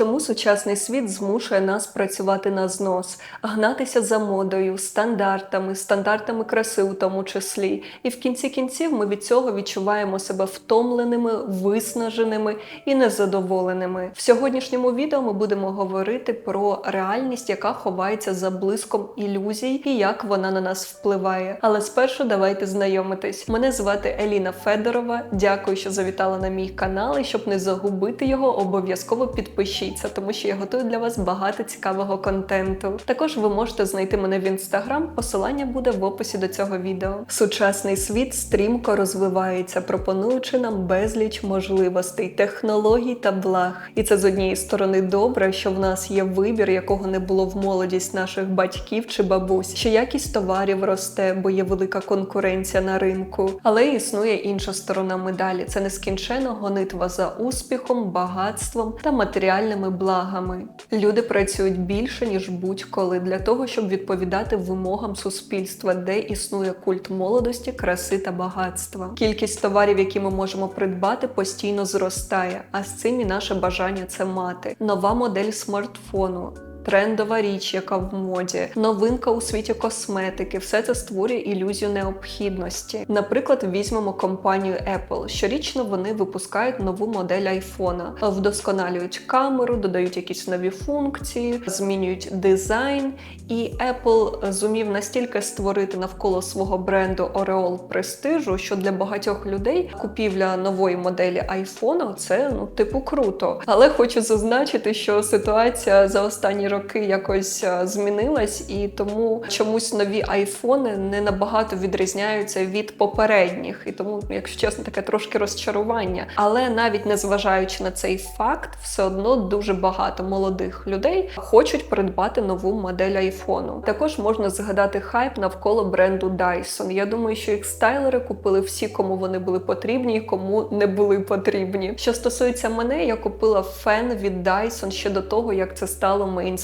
Чому сучасний світ змушує нас працювати на знос, гнатися за модою, стандартами, стандартами краси у тому числі. І в кінці кінців ми від цього відчуваємо себе втомленими, виснаженими і незадоволеними. В сьогоднішньому відео ми будемо говорити про реальність, яка ховається за блиском ілюзій і як вона на нас впливає. Але спершу давайте знайомитись. Мене звати Еліна Федорова. Дякую, що завітала на мій канал. І щоб не загубити його, обов'язково підпишіться, тому що я готую для вас багато цікавого контенту. Також ви можете знайти мене в інстаграм. Посилання буде в описі до цього відео. Сучасний світ стрімко розвивається, пропонуючи нам безліч можливостей, технологій та благ. І це з однієї сторони добре, що в нас є вибір, якого не було в молодість наших батьків чи бабусь, що якість товарів росте, бо є велика конкуренція на ринку. Але існує інша сторона медалі. Це нескінчена гонитва за успіхом, багатством та матеріальними благами. Люди працюють більше ніж будь-коли для того, щоб відповідати вимогам суспільства, де існує культ молодості, краси та багатства. Кількість товарів, які ми можемо придбати, постійно зростає, а з цим і наше бажання це мати. Нова модель смартфону. Трендова річ, яка в моді, новинка у світі косметики, все це створює ілюзію необхідності. Наприклад, візьмемо компанію Apple. Щорічно вони випускають нову модель айфона, вдосконалюють камеру, додають якісь нові функції, змінюють дизайн. І Apple зумів настільки створити навколо свого бренду Ореол престижу, що для багатьох людей купівля нової моделі айфона це ну типу круто. Але хочу зазначити, що ситуація за останні роки якось е, змінилась, і тому чомусь нові айфони не набагато відрізняються від попередніх. І тому, якщо чесно, таке трошки розчарування. Але навіть незважаючи на цей факт, все одно дуже багато молодих людей хочуть придбати нову модель айфону. Також можна згадати хайп навколо бренду Dyson. Я думаю, що їх стайлери купили всі, кому вони були потрібні, і кому не були потрібні. Що стосується мене, я купила фен від Dyson ще до того, як це стало мейнстрімом.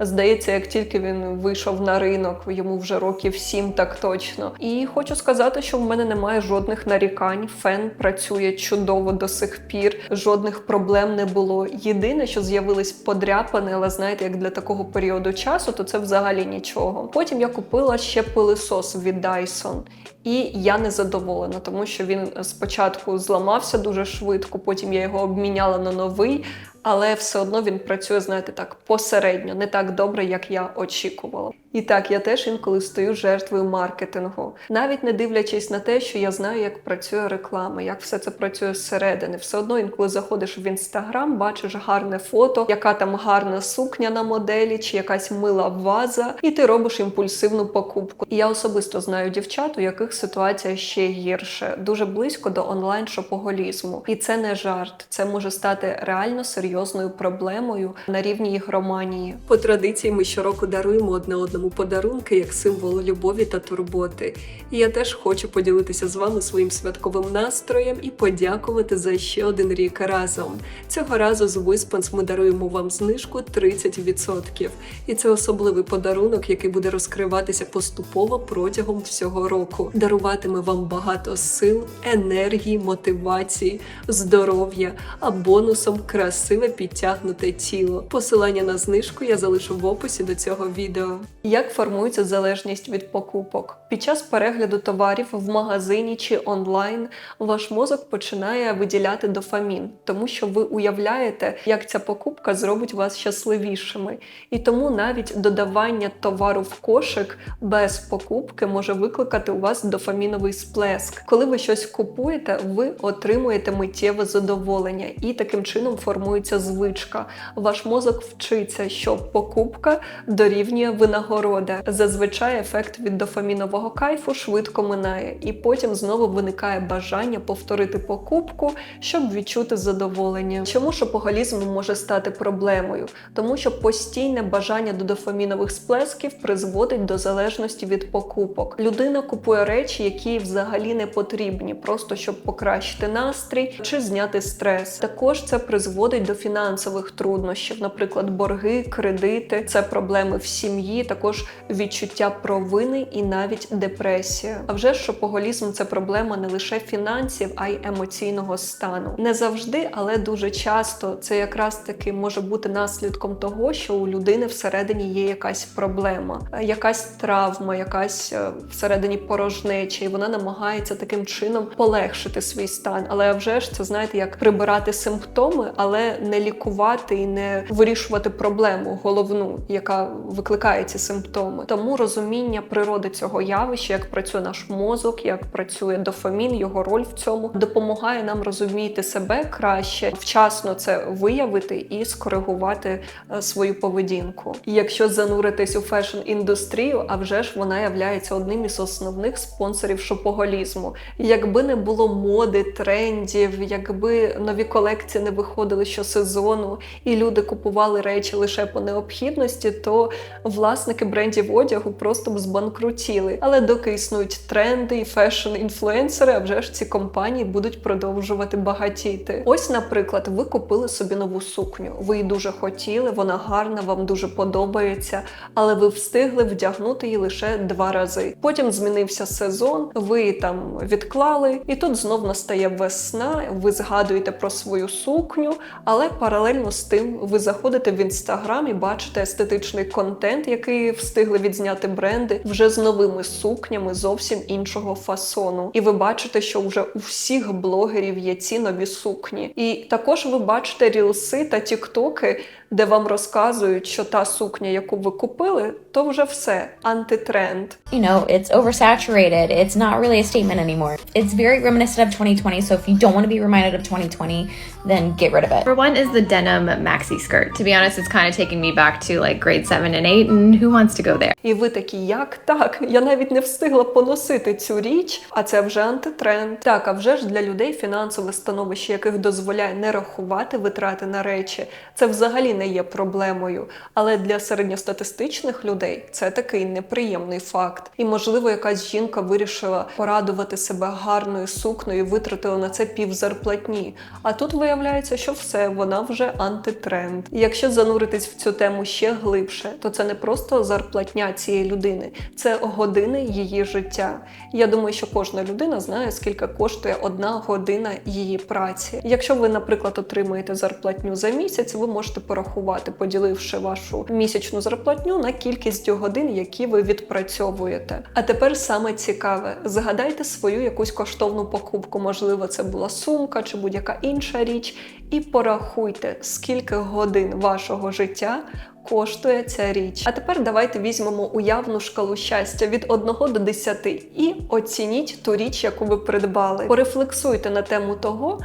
Здається, як тільки він вийшов на ринок, йому вже років сім так точно. І хочу сказати, що в мене немає жодних нарікань. Фен працює чудово до сих пір, жодних проблем не було. Єдине, що з'явились подряпини, але знаєте, як для такого періоду часу, то це взагалі нічого. Потім я купила ще пилисос від Dyson. І я не задоволена, тому що він спочатку зламався дуже швидко, потім я його обміняла на новий, але все одно він працює, знаєте, так посередньо, не так добре, як я очікувала. І так, я теж інколи стаю жертвою маркетингу, навіть не дивлячись на те, що я знаю, як працює реклама, як все це працює зсередини. Все одно, інколи заходиш в інстаграм, бачиш гарне фото, яка там гарна сукня на моделі, чи якась мила ваза, і ти робиш імпульсивну покупку. І я особисто знаю дівчат, у яких ситуація ще гірше, дуже близько до онлайн-шопоголізму. І це не жарт, це може стати реально серйозною проблемою на рівні ігроманії. По традиції ми щороку даруємо одне одному подарунки як символ любові та турботи. І я теж хочу поділитися з вами своїм святковим настроєм і подякувати за ще один рік разом. Цього разу з Виспанс ми даруємо вам знижку 30%. І це особливий подарунок, який буде розкриватися поступово протягом всього року. Даруватиме вам багато сил, енергії, мотивації, здоров'я, а бонусом красиве підтягнуте тіло. Посилання на знижку я залишу в описі до цього відео. Як формується залежність від покупок? Під час перегляду товарів в магазині чи онлайн ваш мозок починає виділяти дофамін, тому що ви уявляєте, як ця покупка зробить вас щасливішими. І тому навіть додавання товару в кошик без покупки може викликати у вас дофаміновий сплеск. Коли ви щось купуєте, ви отримуєте миттєве задоволення, і таким чином формується звичка. Ваш мозок вчиться, що покупка дорівнює винагорода. Зазвичай ефект від дофамінового кайфу швидко минає, і потім знову виникає бажання повторити покупку, щоб відчути задоволення. Чому шопоголізм може стати проблемою? Тому що постійне бажання до дофамінових сплесків призводить до залежності від покупок. Людина купує речі, які взагалі не потрібні, просто щоб покращити настрій чи зняти стрес. Також це призводить до фінансових труднощів, наприклад, борги, кредити, це проблеми в сім'ї. Також відчуття провини і навіть депресія. А вже ж шопоголізм це проблема не лише фінансів, а й емоційного стану. Не завжди, але дуже часто це якраз таки може бути наслідком того, що у людини всередині є якась проблема, якась травма, якась е, всередині порожнеча, і вона намагається таким чином полегшити свій стан. Але вже ж це знаєте, як прибирати симптоми, але не лікувати і не вирішувати проблему головну, яка викликає ці симптоми. Тому розуміння природи цього явища, як працює наш мозок, як працює дофамін, його роль в цьому допомагає нам розуміти себе краще, вчасно це виявити і скоригувати е, свою поведінку. Якщо зануритись у фешн-індустрію, а вже ж вона являється одним із основних спонсорів шопоголізму. Якби не було моди, трендів, якби нові колекції не виходили щосезону, і люди купували речі лише по необхідності, то власники брендів одягу просто б збанкрутіли. Але доки існують тренди і фешн-інфлюенсери, а вже ж ці компанії будуть продовжувати багатіти. Ось, наприклад, ви купили собі нову сукню. Ви її дуже хотіли, вона гарна, вам дуже подобається, але ви встигли вдягнути її лише два рази. Потім змінився сезон, ви там відклали, і тут знов настає весна. Ви згадуєте про свою сукню, але паралельно з тим ви заходите в інстаграм і бачите естетичний контент, який встигли відзняти бренди вже з новими сукнями зовсім іншого фасону. І ви бачите, що вже у всіх блогерів є ці нові сукні. І також ви бачите рілси та тіктоки, де вам розказують, що та сукня, яку ви купили, то вже все антитренд. you know, it's oversaturated. It's not really a statement anymore. It's very reminiscent of 2020. So if you don't want to be reminded of 2020, then get rid of it. Number one is the denim maxi skirt. To be honest, it's kind of taking me back to like grade seven and eight, and who wants to go there? І ви такі, як так? Я навіть не встигла поносити цю річ, а це вже антитренд. Так, а вже ж для людей фінансове становище, яких дозволяє не рахувати витрати на речі, це взагалі не є проблемою. Але для середньостатистичних людей це такий неприємний факт. І можливо, якась жінка вирішила порадувати себе гарною сукнею, витратила на це пів зарплатні. А тут виявляється, що все, вона вже антитренд. І якщо зануритись в цю тему ще глибше, то це не просто зарплатня цієї людини, це години її життя. Я думаю, що кожна людина знає, скільки коштує одна година її праці. Якщо ви, наприклад, отримуєте зарплатню за місяць, ви можете порахувати, поділивши вашу місячну зарплатню на кількість годин, які ви відпрацьовуєте. А тепер саме цікаве: згадайте свою якусь коштовну покупку. Можливо, це була сумка чи будь-яка інша річ, і порахуйте, скільки годин вашого життя. Коштує ця річ. А тепер давайте візьмемо уявну шкалу щастя від 1 до 10 і оцініть ту річ, яку ви придбали. Порефлексуйте на тему того,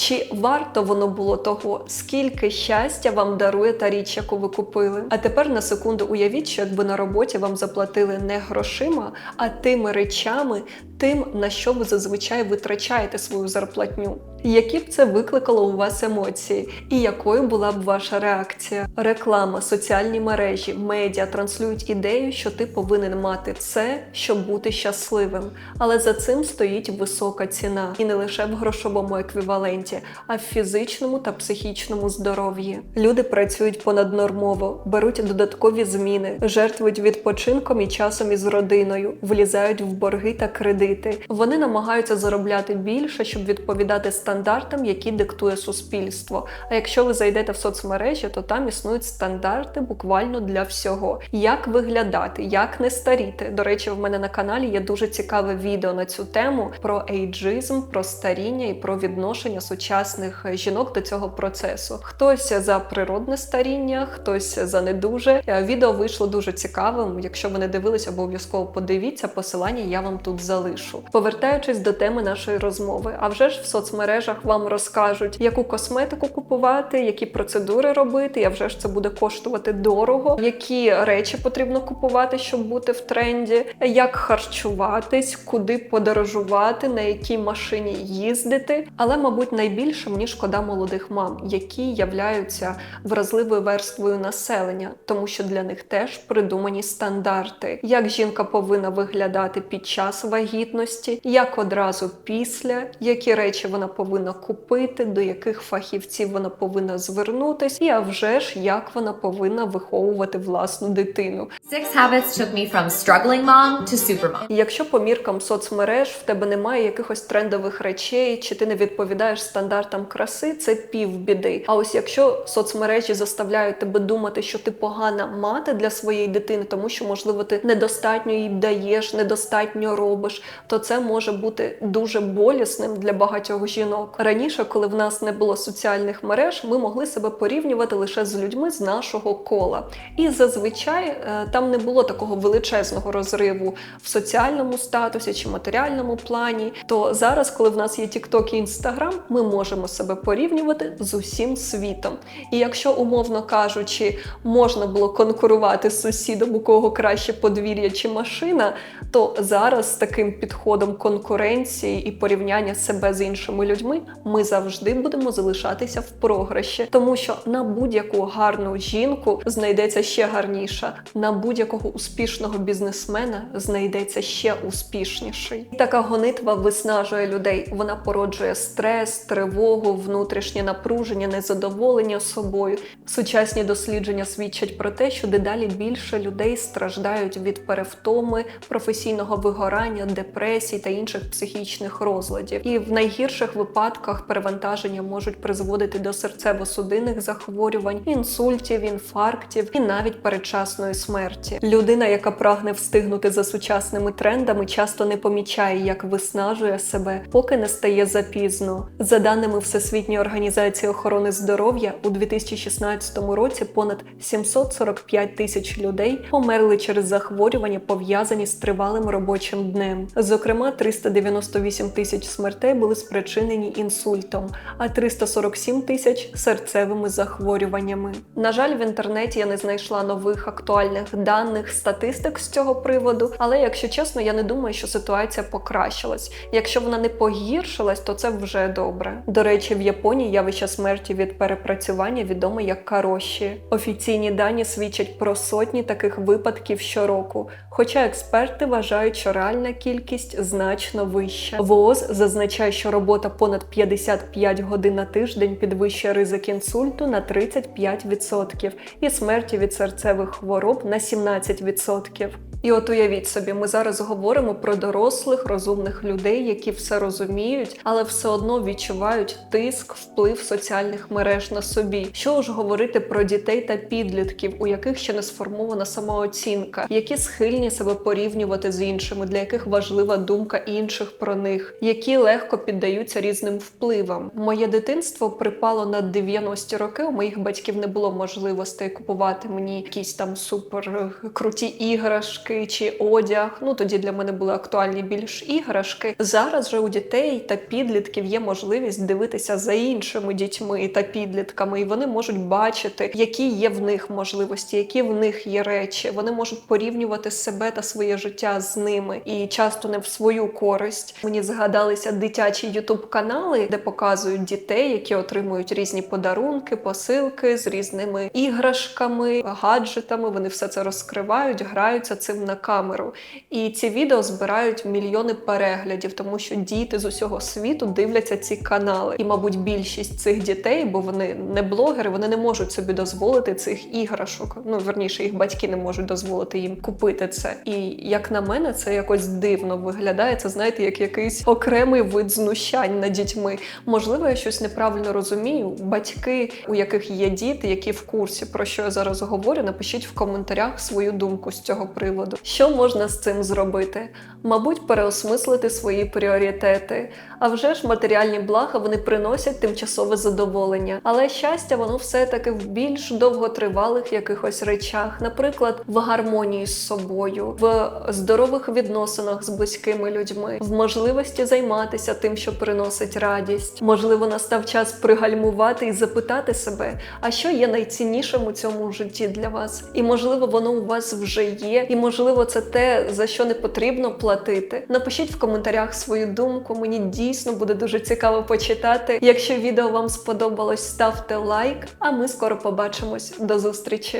чи варто воно було того, скільки щастя вам дарує та річ, яку ви купили? А тепер на секунду уявіть, що якби на роботі вам заплатили не грошима, а тими речами, тим, на що ви зазвичай витрачаєте свою зарплатню. Які б це викликало у вас емоції, і якою була б ваша реакція? Реклама, соціальні мережі, медіа транслюють ідею, що ти повинен мати це, щоб бути щасливим. Але за цим стоїть висока ціна, і не лише в грошовому еквіваленті, а в фізичному та психічному здоров'ї. Люди працюють понаднормово, беруть додаткові зміни, жертвують відпочинком і часом із родиною, влізають в борги та кредити. Вони намагаються заробляти більше, щоб відповідати стандартам, які диктує суспільство. А якщо ви зайдете в соцмережі, то там існують стандарти буквально для всього: як виглядати, як не старіти. До речі, в мене на каналі є дуже цікаве відео на цю тему про ейджизм, про старіння і про відношення сучасних жінок до цього процесу. Хтось за природне старіння, хтось за недуже. Е, Відео вийшло дуже цікавим. Якщо ви не дивились, обов'язково подивіться. Посилання я вам тут залишу. Повертаючись до теми нашої розмови, а вже ж в соцмережах вам розкажуть, яку косметику купувати, які процедури робити. А вже ж це буде коштувати дорого, які речі потрібно купувати, щоб бути в тренді, як харчуватись, куди подорожувати, на якій машині їздити. Але, мабуть, найбільше мені шкода молодих мам, які являються вразливою верствою населення, тому що для них теж придумані стандарти, як жінка повинна виглядати під час вагітності, як одразу після, які речі вона повинна повинна купити, до яких фахівців вона повинна звернутись, і а вже ж як вона повинна виховувати власну дитину. Six Habits took me from struggling mom to supermom. Якщо по міркам соцмереж в тебе немає якихось трендових речей, чи ти не відповідаєш стандартам краси, це півбіди. А ось якщо соцмережі заставляють тебе думати, що ти погана мати для своєї дитини, тому що можливо ти недостатньо їй даєш, недостатньо робиш, то це може бути дуже болісним для багатьох жінок. Раніше, коли в нас не було соціальних мереж, ми могли себе порівнювати лише з людьми з нашого кола. І зазвичай е, там не було такого величезного розриву в соціальному статусі чи матеріальному плані. То зараз, коли в нас є TikTok і Instagram, ми можемо себе порівнювати з усім світом. І якщо, умовно кажучи, можна було конкурувати з сусідом, у кого краще подвір'я чи машина, то зараз з таким підходом конкуренції і порівняння себе з іншими людьми ми завжди будемо залишатися в програші, тому що на будь-яку гарну жінку знайдеться ще гарніша, на будь-якого успішного бізнесмена знайдеться ще успішніший. Така гонитва виснажує людей. Вона породжує стрес, тривогу, внутрішнє напруження, незадоволення собою. Сучасні дослідження свідчать про те, що дедалі більше людей страждають від перевтоми, професійного вигорання, депресій та інших психічних розладів. І в найгірших випадках перевантаження можуть призводити до серцево-судинних захворювань, інсультів, інфарктів і навіть передчасної смерті. Людина, яка прагне встигнути за сучасними трендами, часто не помічає, як виснажує себе, поки не стає запізно. За даними Всесвітньої організації охорони здоров'я, у 2016 році понад 745 тисяч людей померли через захворювання, пов'язані з тривалим робочим днем. Зокрема, 398 тисяч смертей були спричинені інсультом, а 347 тисяч серцевими захворюваннями. На жаль, в інтернеті я не знайшла нових актуальних даних, статистик з цього приводу, але якщо чесно, я не думаю, що ситуація покращилась. Якщо вона не погіршилась, то це вже добре. До речі, в Японії явище смерті від перепрацювання відоме як кароші. Офіційні дані свідчать про сотні таких випадків щороку. Хоча експерти вважають, що реальна кількість значно вища. ВООЗ зазначає, що робота понад 55 годин на тиждень підвищує ризик інсульту на 35% і смерті від серцевих хвороб на 17%. І от уявіть собі, ми зараз говоримо про дорослих, розумних людей, які все розуміють, але все одно відчувають тиск, вплив соціальних мереж на собі. Що ж говорити про дітей та підлітків, у яких ще не сформована самооцінка, які схильні себе порівнювати з іншими, для яких важлива думка інших про них, які легко піддаються різним впливам. Моє дитинство припало на 90-ті роки. У моїх батьків не було можливостей купувати мені якісь там супер е, круті іграшки чи одяг. Ну тоді для мене були актуальні більш іграшки. Зараз же у дітей та підлітків є можливість дивитися за іншими дітьми та підлітками, і вони можуть бачити, які є в них можливості, які в них є речі. Вони можуть порівнювати себе та своє життя з ними, і часто не в свою користь. Мені згадалися дитячі ютуб-канали, де показують дітей, які отримують різні подарунки, посилки з різними іграшками, гаджетами. Вони все це розкривають, граються цим на камеру. І ці відео збирають мільйони переглядів, тому що діти з усього світу дивляться ці канали. І, мабуть, більшість цих дітей, бо вони не блогери, вони не можуть собі дозволити цих іграшок. Ну верніше, їх батьки не можуть дозволити їм купити це. І як на мене, це якось дивно виглядає. Це знаєте, як якийсь окремий вид знущань над дітьми. Можливо, я щось неправильно розумію. Батьки, у яких є діти, які в курсі про що я зараз говорю, напишіть в коментарях свою думку з цього приводу. Що можна з цим зробити? Мабуть, переосмислити свої пріоритети. А вже ж матеріальні блага вони приносять тимчасове задоволення, але щастя, воно все-таки в більш довготривалих якихось речах, наприклад, в гармонії з собою, в здорових відносинах з близькими людьми, в можливості займатися тим, що приносить радість. Можливо, настав час пригальмувати і запитати себе, а що є найціннішим у цьому житті для вас? І можливо, воно у вас вже є, і можливо, це те, за що не потрібно платити. Напишіть в коментарях свою думку. Мені дійсно буде дуже цікаво почитати. Якщо відео вам сподобалось, ставте лайк, а ми скоро побачимось. До зустрічі!